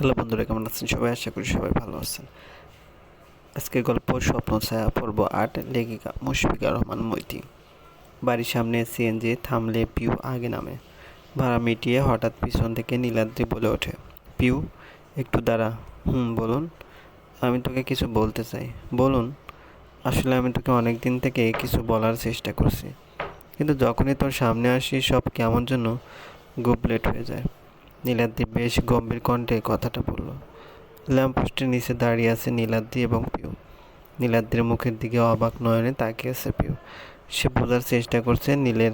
Hello বন্ধুরা, কেমন আছেন সবাই? আশা করি সবাই ভালো আছেন। আজকের গল্প স্বপ্ন, ছায়া, পর্ব আট, লেখিকা মুশফিকা রহমান মৈতি। বাড়ির সামনে সিএনজি থামলে পিউ আগে নামে। ভাড়া মিটিয়ে হঠাৎ পিছন থেকে নীলাদ্রি বলে ওঠে, পিউ, একটু দাঁড়া। হুম, বলুন। আমি তোকে কিছু বলতে চাই। বলুন। আসলে আমি তোকে অনেক দিন থেকে কিছু বলার চেষ্টা করছি। কিন্তু যখনই তোর সামনে আসি, সব কেমন যেন গুবলেট হয়ে যায়। নীলাদ্রি বেশ গম্ভীর কণ্ঠে কথাটা বলল ল্যাম্পপোস্টের নিচে দাঁড়িয়ে আছে নীলাদ্রি এবং পিউ। নীলাদ্রির মুখের দিকে অবাক নয়নে তাকিয়ে আছে পিউ। সে বোঝার চেষ্টা করছে, নীলের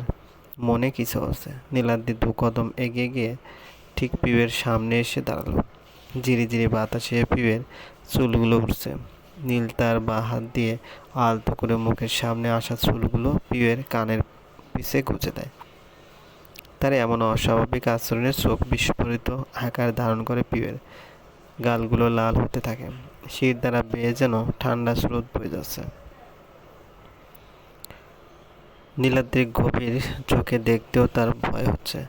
মনে কিছু আছে। নীলাদ্রি দু কদম এগিয়ে গিয়ে ঠিক পিউয়ের সামনে এসে দাঁড়াল। জিরি জিরি বাতাসে পিউয়ের চুলগুলো উঠছে নীল তার বা হাত দিয়ে আলতো করে মুখের সামনে আসা চুলগুলো পিউয়ের কানের পিছে গুঁজে দেয়। তার এমন অস্বাভাবিক আচরণে চোখ বিস্ফোরিত, আকার ধারণ করে পিউয়ের গালগুলো লাল হতে থাকে। শীত দ্বারা বেয়ে যেন ঠান্ডা স্রোত বয়ে যাচ্ছে। নীলাদ্রির গভীর চোখে দেখতেও তার ভয় হচ্ছে,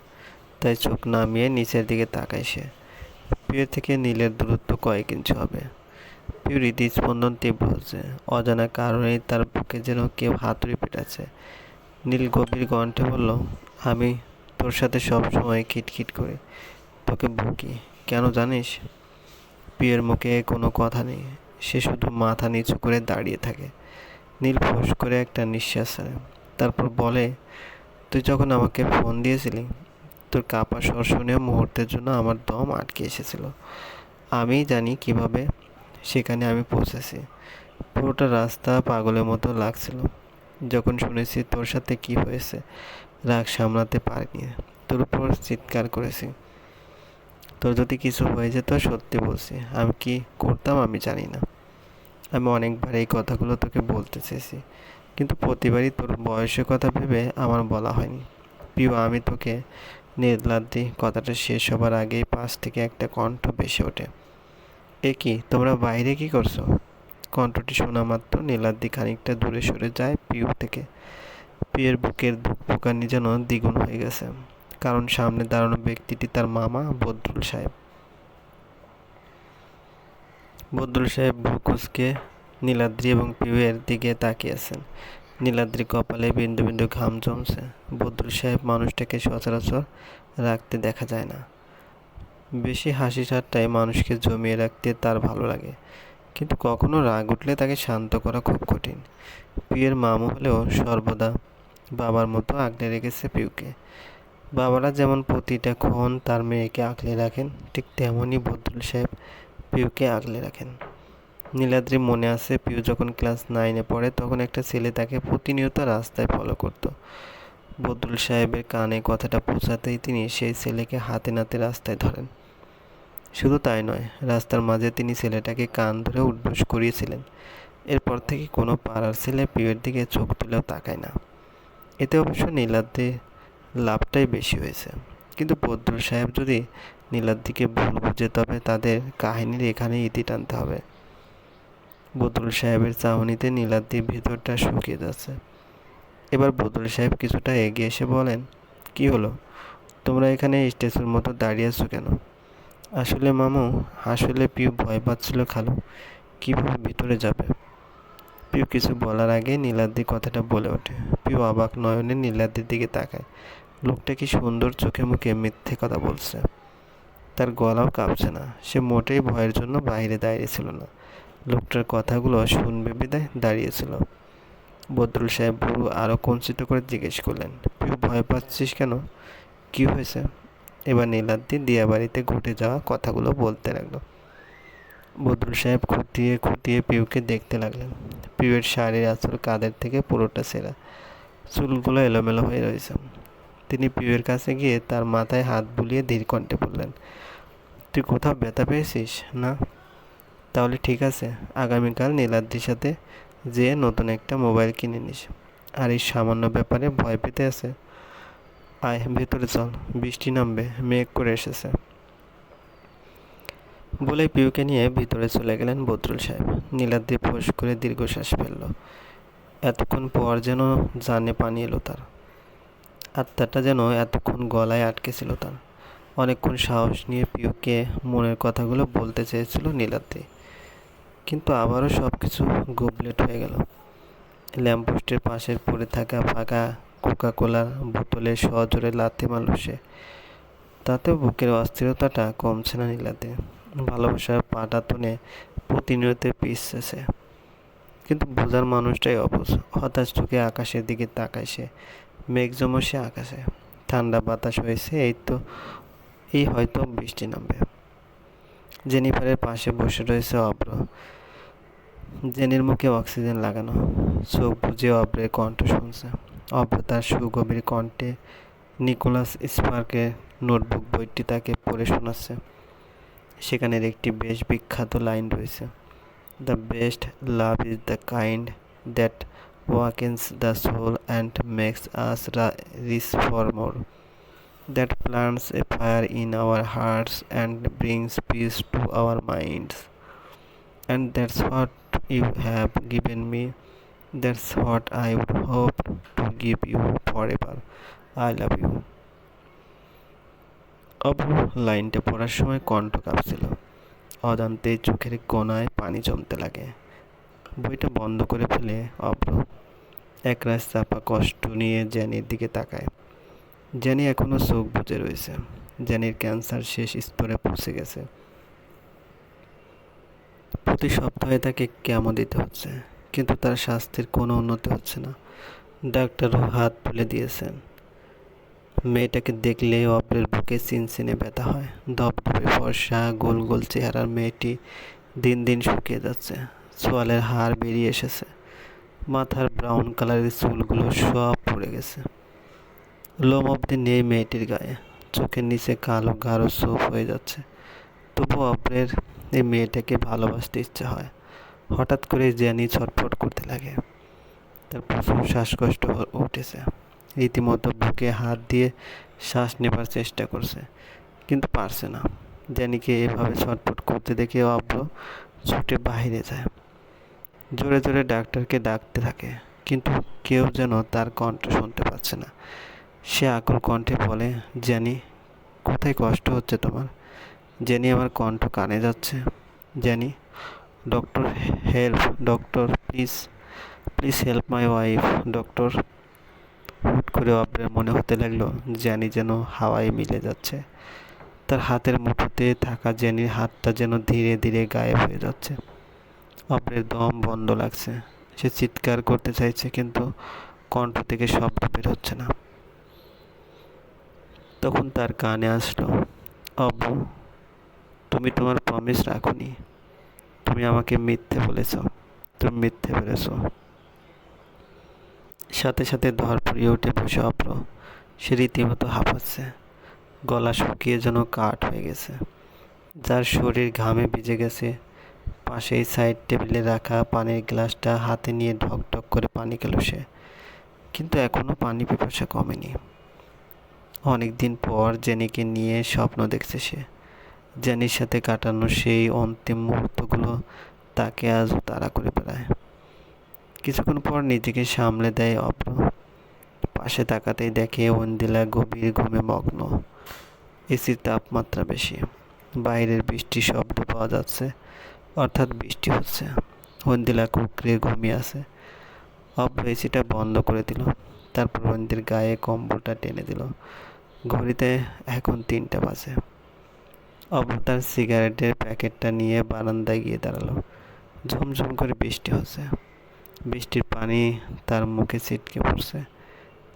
তাই চোখ নামিয়ে নিচের দিকে তাকায় সে। পিউর থেকে নীলের দূরত্ব কয়েক ইঞ্চি হবে। পিউর হৃদস্পন্দন তীব্র হচ্ছে, অজানা কারণেই তার বুকে যেন কেউ হাতুড়ি পেটাচ্ছে। নীল গভীর কণ্ঠে বলল, আমি তোর সাথে সব সময় খিটখিট করে তোকে বকি। কেন জানিস? পিয়ের মুখে কোনো কথা নেই। সে শুধু মাথা নিচু করে দাঁড়িয়ে থাকে। নীল ফোস করে একটা নিঃশ্বাস ছাড়ে তারপর বলে, তুই যখন আমাকে ফোন দিয়েছিলি, তোর কাপা স্বর মুহূর্তের জন্য আমার দম আটকে এসেছিল। আমি জানি কীভাবে সেখানে আমি পৌঁছেছি। পুরোটা রাস্তা পাগলের মতো লাগছিল। যখন শুনেছি তোর সাথে কি হয়েছে রাগ সামলাতে পারিনি। তোর উপর চিৎকার করেছি। তোর যদি কিছু হয়ে যেত, সত্যি বলছি, আমি কি করতাম আমি জানি না। আমি অনেকবার এই কথাগুলো তোকে বলতে চেয়েছি, কিন্তু প্রতিবারই তোর বয়সের কথা ভেবে আমার বলা হয়নি। প্রিয়, আমি তোকে নির্লাদ্রি কথাটা শেষ হবার আগেই পাশ থেকে একটা কণ্ঠ বেসে ওঠে। এ কি, তোমরা বাইরে কি করছ? কণ্ঠটি শোনা মাত্র নীলাদ্রি খানিকটা দূরে সরে যায় পিউ থেকে। পিয়ের বুকের ধুকপুকানি যেন দ্বিগুণ হয়ে গেছে। কারণ সামনে দাঁড়ানো ব্যক্তিটি তার মামা বদরুল সাহেব। বদরুল সাহেব ভুকুসকে নীলাদ্রি এবং পিউয়ের দিকে তাকিয়ে আছেন। নীলাদ্রি কপালে বিন্দু বিন্দু ঘাম জমছে। বদরুল সাহেব মানুষটাকে সচরাচর রাখতে দেখা যায় না। বেশি হাসি ঠাট্টায় মানুষকে জমিয়ে রাখতে তার ভালো লাগে। কিন্তু কখনো রাগ উঠলে তাকে শান্ত করা খুব কঠিন। পিয়ের মামু হলেও সর্বদা বাবার মতো আগলে রেখেছে পিউকে বাবারা যেমন প্রতিটা ক্ষণ তার মেয়েকে আগলে রাখেন, ঠিক তেমনই বদরুল সাহেব পিউকে আগলে রাখেন। নীলাদ্রি মনে আছে পিউ যখন ক্লাস নাইনে পড়ে তখন একটা ছেলে তাকে প্রতিনিয়ত রাস্তায় ফলো করত। বদরুল সাহেবের কানে কথাটা পৌঁছাতেই তিনি সেই ছেলেকে হাতে নাতে রাস্তায় ধরেন। শুধু তাই নয়, রাস্তার মাঝে তিনি ছেলেটাকে কান ধরে উঠবোস করিয়েছিলেন। এরপর থেকে কোনো পাড়ার ছেলে পিউয়ের দিকে চোখ তুলেও তাকায় না। এতে অবশ্য নীলাদ্রি লাভটাই বেশি হয়েছে। কিন্তু বদরুল সাহেব যদি নীলাদ্রিকে ভুল বুঝে, তবে তাদের কাহিনীর এখানে ইতি টানতে হবে। বদরুল সাহেবের চাহনিতে নীলাদ্রির ভিতরটা শুকিয়ে যাচ্ছে। এবার বদরুল সাহেব কিছুটা এগিয়ে এসে বলেন, কি হলো? তোমরা এখানে স্টেজের মতো দাঁড়িয়ে আছো কেন? আসলে মামু, আসলে পিউ ভয় পাচ্ছিল খালু। কীভাবে ভিতরে যাবে? পিউ কিছু বলার আগে নীলাদ্রি কথাটা বলে ওঠে। পিউ অবাক নয়নে নীলাদ্রির দিকে তাকায়। লোকটা কি সুন্দর চোখে মুখে মিথ্যে কথা বলছে? তার গলাও কাঁপছে না। সে মোটেই ভয়ের জন্য বাইরে দাঁড়িয়েছিল না। লোকটার কথাগুলো শুনবে বিদায় দাঁড়িয়েছিল। বদরুল সাহেব আরও কঞ্চিত করে জিজ্ঞেস করলেন, পিউ ভয় পাচ্ছিস কেন? কি হয়েছে? এবার নীলাদ্রি দিয়া বাড়িতে ঘটে যাওয়া কথাগুলো বলতে লাগল। বদরুল সাহেব খুঁটিয়ে খুঁটিয়ে পিউকে দেখতে লাগলেন। পিউয়ের শাড়ির আঁচল কাদের থেকে পুরোটা সেরা। চুলগুলো এলোমেলো হয়ে রয়েছে। তিনি পিউয়ের কাছে গিয়ে তার মাথায় হাত বুলিয়ে ধীর কণ্ঠে বললেন, তুই কোথাও ব্যথা পেয়েছিস, না? তাহলে ঠিক আছে, আগামীকাল নীলাদ্রির সাথে যেয়ে নতুন একটা মোবাইল কিনে নিস। আর এই সামান্য ব্যাপারে ভয় পেতে আছে? আয়, ভেতরে চল। বৃষ্টি নামবে, মেঘ করে এসেছে। বলে পিউকে নিয়ে ভিতরে চলে গেলেন বদরুল সাহেব। নীলাদ্রি ফোস করে দীর্ঘশ্বাস ফেলল। এতক্ষণ পর যেন জানে পানি এলো তার। আত্মাটা যেন এতক্ষণ গলায় আটকে ছিল তার। অনেকক্ষণ সাহস নিয়ে পিউকে মনের কথাগুলো বলতে চেয়েছিল নীলাদ্রি। কিন্তু আবারও সব কিছু গোবলেট হয়ে গেল। ল্যাম্পপোস্টের পাশে পড়ে থাকা ফাঁকা কোকা কোলার বোতলে সজোরে লাথি মারল সে। তাতেও বুকের অস্থিরতাটা কমছে না নীলাতে ভালোবাসার পাটা তুনে প্রতিনিয়ত পিসছে কিন্তু বোঝার মানুষটাই অবুঝ হতাশ চোখে আকাশের দিকে তাকায় সে। মেঘ জমসে আকাশে। ঠান্ডা বাতাস হয়েছে, এই তো, এই হয়তো বৃষ্টি নামবে। জেনিফারের পাশে বসে রয়েছে অব্র জেনির মুখে অক্সিজেন লাগানো। চোখ বুঝে অব্রের কণ্ঠ শুনছে। অব্র তার সুগভীর কণ্ঠে নিকোলাস স্পার্কের নোটবুক বইটি তাকে পড়ে শোনাচ্ছে। সেখানের একটি বেশ বিখ্যাত লাইন রয়েছে। The best love is the kind that ওয়াকেন্স the soul and makes us Rhys for more that plants A fire in our hertz and brings piece to our minds and that's what you have given me what I would hope to give you for ever I love you অবু, লাইনটা পড়ার সময় কণ্ঠ কাঁপছিল। অজান্তে চোখের কোনায় পানি জমতে লাগে। বইটা বন্ধ করে ফেলে অব্র একরাশ চাপা কষ্ট নিয়ে জ্যানির দিকে তাকায়। জ্যানি এখনও চোখ বুঝে রয়েছে। জ্যানির ক্যান্সার শেষ স্তরে পৌঁছে গেছে। প্রতি সপ্তাহে তাকে কেমো দিতে হচ্ছে? কিন্তু তার স্বাস্থ্যের কোনো উন্নতি হচ্ছে না। ডাক্তারও হাত তুলে দিয়েছেন। মেয়েটাকে দেখলে অপরের বুকে চিনচিনে ব্যথা হয়। ধপধপে ফর্সা গোল গোল চেহারার মেয়েটি দিন দিন শুকিয়ে যাচ্ছে। সোয়ালের হাড় বেরিয়ে এসেছে। মাথার ব্রাউন কালারের চুলগুলো সব পড়ে গেছে। লোম অব্দি নেই মেয়েটির গায়ে। চোখের নিচে কালো গাঢ় সোপ হয়ে যাচ্ছে। তবু অপরের এই মেয়েটাকে ভালোবাসতে ইচ্ছে হয়। হঠাৎ করে জ্যানি ছটফট করতে লাগে। তার প্রচুর শ্বাসকষ্ট উঠেছে। রীতিমতো বুকে হাত দিয়ে শ্বাস নেবার চেষ্টা করছে, কিন্তু পারছে না। জ্যানিকে এভাবে ছটফট করতে দেখে অব্র ছুটে বাহিরে যায়। জোরে জোরে ডাক্তারকে ডাকতে থাকে, কিন্তু কেউ যেন তার কণ্ঠ শুনতে পাচ্ছে না। সে আকুল কণ্ঠে বলে জ্যানি কোথায় কষ্ট হচ্ছে তোমার? জেনি আমার কণ্ঠ কানে যাচ্ছে। জ্যানি doctor help doctor please please help my wife doctor হুট করে অব্রের মনে হতে লাগল জ্যানি যেন হাওয়ায় মিলে যাচ্ছে। তার হাতের মুঠোতে থাকা জেনির হাতটা যেন ধীরে ধীরে গায়েব হয়ে যাচ্ছে। অব্রের দম বন্ধ লাগছে। সে চিৎকার করতে চাইছে কিন্তু কণ্ঠ থেকে শব্দ বের হচ্ছে না। তখন তার কানে আসলো অব্রু তুমি তোমার প্রমিস রাখুনি। তুমি আমাকে মিথ্যে বলেছ। তুমি মিথ্যে বলেছ। সাথে সাথে ধর পড়িয়ে উঠে বসে অপ্র। সে রীতিমতো হাঁপাচ্ছে। গলা শুকিয়ে যেন কাঠ হয়ে গেছে। যার শরীর ঘামে ভিজে গেছে। পাশেই সাইড টেবিলে রাখা পানির গ্লাসটা হাতে নিয়ে ঢক ঢক করে পানি খেল সে। কিন্তু এখনও পানি পিপাসা কমেনি। অনেক দিন পর জেনিকে নিয়ে স্বপ্ন দেখছে সে। জেনির সাথে কাটানো সেই অন্তিম মুহূর্তগুলো তাকে আজ তাড়া করে বেড়ায়। কিছুক্ষণ পর নিজেকে সামলে দেয় অপ্র। পাশে তাকাতেই দেখে ওন্দিলা গভীর ঘুমে মগ্ন। এসির তাপমাত্রা বেশি। বাইরের বৃষ্টি শব্দ পাওয়া যাচ্ছে, অর্থাৎ বৃষ্টি হচ্ছে। ওন্দিলা কুকরে ঘুমিয়ে আছে। অব্র এসিটা বন্ধ করে দিল। তারপর ওন্দির গায়ে কম্বলটা টেনে দিল। ঘড়িতে এখন তিনটা বাজে। অব্র তার সিগারেটের প্যাকেটটা নিয়ে বারান্দায় গিয়ে দাঁড়াল। ঝুমঝুম করে বৃষ্টি হচ্ছে। বৃষ্টির পানি তার মুখে ছিটকে পড়ছে।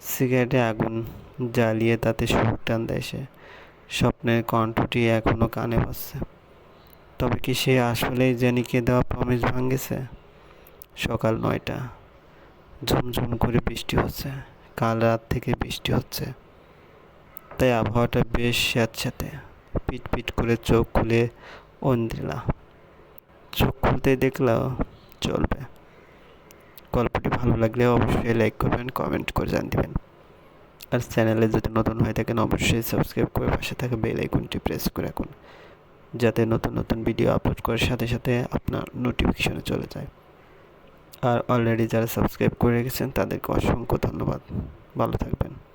সিগারেটে আগুন জ্বালিয়ে তাতে সুখ টান দেয় সে। স্বপ্নের কণ্ঠটি এখনও কানে বাজছে। তবে কি সে আসলেই জেনিকে দেওয়া প্রমিস ভাঙেছে? সকাল নয়টা। ঝুমঝুম করে বৃষ্টি হচ্ছে। কাল রাত থেকে বৃষ্টি হচ্ছে। তাই আবহাওয়াটা বেশ স্যাঁতস্যাঁতে। পিট পিট করে চোখ খুলে অন্দ্রিলা। চোখ খুলতেই দেখলাম চলবে। গল্পটি ভালো লাগলে অবশ্যই লাইক করবেন কমেন্ট করে জান দিবেন আর চ্যানেলে যদি নতুন হয়ে থাকেন, অবশ্যই সাবস্ক্রাইব করে পাশে থাকা বেল আইকনটি প্রেস করে রাখুন, যাতে নতুন নতুন ভিডিও আপলোড করার সাথে সাথে আপনার নোটিফিকেশনে চলে যায়। আর অলরেডি যারা সাবস্ক্রাইব করে রেখেছেন, তাদেরকে অসংখ্য ধন্যবাদ। ভালো থাকবেন।